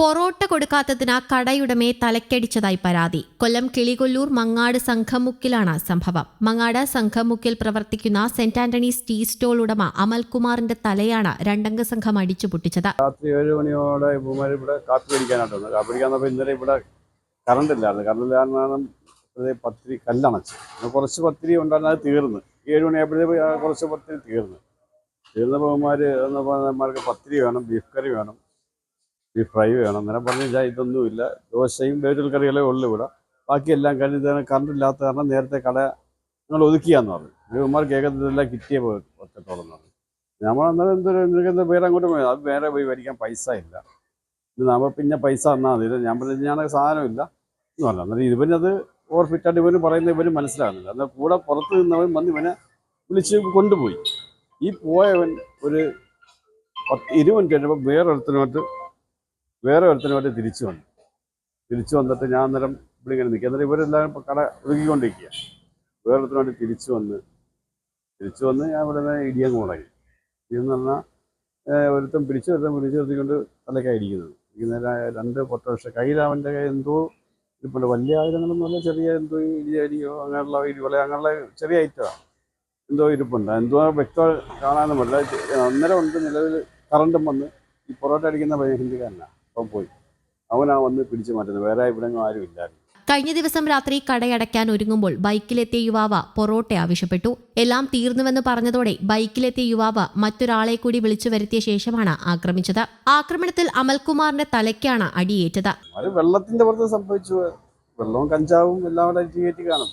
പൊറോട്ട കൊടുക്കാത്തതിന് കടയുടമയെ തലക്കടിച്ചതായി പരാതി. കൊല്ലം കിളികൊല്ലൂർ മങ്ങാട് സംഘമുക്കിലാണ് സംഭവം. മങ്ങാട് സംഘമുക്കിൽ പ്രവർത്തിക്കുന്ന സെന്റ് ആന്റണീസ് ടീ സ്റ്റോൾ ഉടമ അമൽകുമാറിന്റെ തലയാണ് രണ്ടംഗ സംഘം അടിച്ചു പൊട്ടിച്ചത്. രാത്രി ഏഴ് മണിയോടെ ഇവിടെ കാപ്പി പിടിക്കാനായിട്ട് വന്നത്. കാപ്പി പിടിക്കാൻ ഇന്നലെ ഇവിടെ കറണ്ട് ഇല്ലായിരുന്നു. കറണ്ട് ഇല്ലാതെ പത്തിരി കല്ലണച്ച്. കുറച്ച് പത്തിരി ഉണ്ടായിരുന്നു അത് തീർന്ന്. ഏഴ് മണിയായപ്പോഴത്തേക്ക് കുറച്ച് പത്തിരി തീർന്ന്. തീർന്നപ്പോൾ ഇവന്മാർ പത്തിരി വേണം ബീഫ് കറി വേണം. ബീഫ് ഫ്രൈ വേണം. അങ്ങനെ പറഞ്ഞു വെച്ചാൽ ഇതൊന്നുമില്ല ദോശയും വേറ്റൽ കറികളെ ഉള്ളൂ ഇവിടെ. ബാക്കിയെല്ലാം കഴിഞ്ഞ് തന്നെ കറണ്ട് ഇല്ലാത്ത കാരണം നേരത്തെ കട ഞങ്ങൾ ഒതുക്കിയാന്ന് പറഞ്ഞു. ഇവന്മാർ കേൾക്കത്തില്ല കിട്ടിയ പറ്റത്തോളം എന്ന് പറഞ്ഞു. നമ്മൾ അന്നേരം എന്തൊരു എന്തൊക്കെ എന്താ വേറെ അങ്ങോട്ട് പോയി? അത് വേറെ പോയി മേടിക്കാൻ പൈസ ഇല്ല. നമ്മൾ പിന്നെ പൈസ തന്നാൽ മതി. ഞാൻ പറഞ്ഞു ഞാൻ സാധനമില്ല എന്ന് പറഞ്ഞു. അന്നേരം ഇവനത് ഓവർ ഫിറ്റായിട്ട് ഇവന് പറയുന്നത് ഇവന് മനസ്സിലാകുന്നില്ല. എന്നാൽ കൂടെ പുറത്ത് നിന്നവൻ വന്ന് ഇവനെ വിളിച്ച് കൊണ്ടുപോയി. ഈ പോയവൻ ഒരു പത്ത് ഇരുപത് മിനിറ്റ് കഴിഞ്ഞപ്പോൾ വേറെ ഒരുത്തനുമായിട്ട് വേറെ ഒരുത്തനുമായിട്ട് തിരിച്ചു വന്നു. തിരിച്ചു വന്നിട്ട് ഞാൻ അന്നേരം ഇവിടെ ഇങ്ങനെ നിൽക്കുക. അന്നേരം ഇവരെല്ലാവരും ഇപ്പോൾ കട ഒഴുകിക്കൊണ്ടിരിക്കുക വേറെ ഒരുത്തനുമായിട്ട് തിരിച്ചു വന്ന് തിരിച്ചു വന്ന് ഞാൻ ഇവിടെ നിന്ന് ഇടിയങ്ങ് മുടങ്ങി. ഇടിയെന്ന് പറഞ്ഞാൽ ഒരുത്തൻ പിടിച്ചു ഒരുത്തൻ പിടിച്ചു നിർത്തിക്കൊണ്ട് തലക്കായി ഇരിക്കുന്നത് ഇരിക്കുന്നതിന് രണ്ട് പൊട്ട പക്ഷേ കയ്യിൽ അവന്റെ കയ്യിൽ എന്തോ ഇപ്പോൾ വലിയ ആയുധങ്ങളൊന്നുമല്ല ചെറിയ എന്തോ അടിയോ അങ്ങനെയുള്ള ഇടിവല അങ്ങനെയുള്ള ചെറിയ ഐറ്റമാണ് എന്തോ ഇരിപ്പുണ്ട്. എന്തോ വ്യക്തം കാണാനും പറ്റില്ല. അന്നേരം ഉണ്ട് നിലവിൽ കറണ്ടും വന്ന് ഈ പൊറോട്ട അടിക്കുന്ന പയ്യൻ ഹിന്ദിക്കാരനാണ് അപ്പം പോയി. അവനാ വന്ന് പിടിച്ചു മാറ്റുന്നത്. വേറെ ഇവിടെ ആരും ഇല്ലായിരുന്നു. കഴിഞ്ഞ ദിവസം രാത്രി കടയടയ്ക്കാൻ ഒരുങ്ങുമ്പോൾ ബൈക്കിലെത്തിയ യുവാവ് പൊറോട്ട ആവശ്യപ്പെട്ടു. എല്ലാം തീർന്നുവെന്ന് പറഞ്ഞതോടെ ബൈക്കിലെത്തിയ യുവാവ് മറ്റൊരാളെ കൂടി വിളിച്ചു വരുത്തിയ ശേഷമാണ് ആക്രമിച്ചത്. ആക്രമണത്തിൽ അമൽകുമാറിന്റെ തലയ്ക്കാണ് അടിയേറ്റത്. വെള്ളത്തിന്റെ പുറത്ത് സംഭവിച്ചു. വെള്ളവും കഞ്ചാവും എല്ലാം കൂടെ കാണും.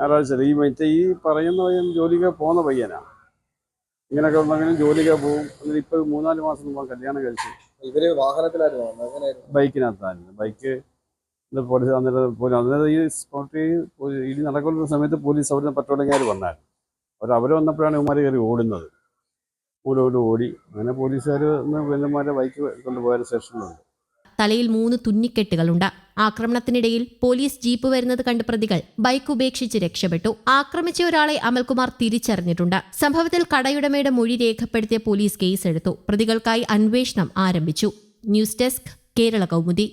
ഞായറാഴ്ച ഈ മറ്റേ ഈ പറയുന്ന പയ്യൻ ജോലിക്ക് പോകുന്ന പയ്യനാ. ഇങ്ങനെയൊക്കെ ഉണ്ടെങ്കിലും ജോലിക്ക് പോകും. എന്നിട്ട് ഇപ്പൊ മൂന്നാൽ മാസം മുമ്പ് കല്യാണം കഴിച്ചു. ഇവർ വാഹനത്തിലായിരുന്നു വന്നത്. എങ്ങനെയായിരുന്നു? ബൈക്കിനകത്തായിരുന്നു. ബൈക്ക് പോലീസ് അന്നേരം പോലീസ് അന്നേരം ഈ സ്പോട്ടിൽ ഇടി നടക്കുന്ന സമയത്ത് പോലീസ് അവിടുന്ന് പട്ടോളങ്ങാർ വന്നായിരുന്നു. അവർ അവർ വന്നപ്പോഴാണ് ഇവന്മാർ കയറി ഓടുന്നത്. ഓടി ഓടി അങ്ങനെ പോലീസുകാർ വന്നമാരെ ബൈക്ക് കൊണ്ടുപോയ സ്റ്റേഷനിലുണ്ട് തലയിൽ മൂന്ന് തുന്നിക്കെട്ടുകളുണ്ട്. ആക്രമണത്തിനിടയിൽ പോലീസ് ജീപ്പ് വരുന്നത് കണ്ട് പ്രതികൾ ബൈക്ക് ഉപേക്ഷിച്ച് രക്ഷപ്പെട്ടു. ആക്രമിച്ച ഒരാളെ അമൽകുമാർ തിരിച്ചറിഞ്ഞിട്ടുണ്ട്. സംഭവത്തിൽ കടയുടമയുടെ മൊഴി രേഖപ്പെടുത്തിയ പോലീസ് കേസെടുത്തു. പ്രതികൾക്കായി അന്വേഷണം ആരംഭിച്ചു. News desk Kerala Kaumudi.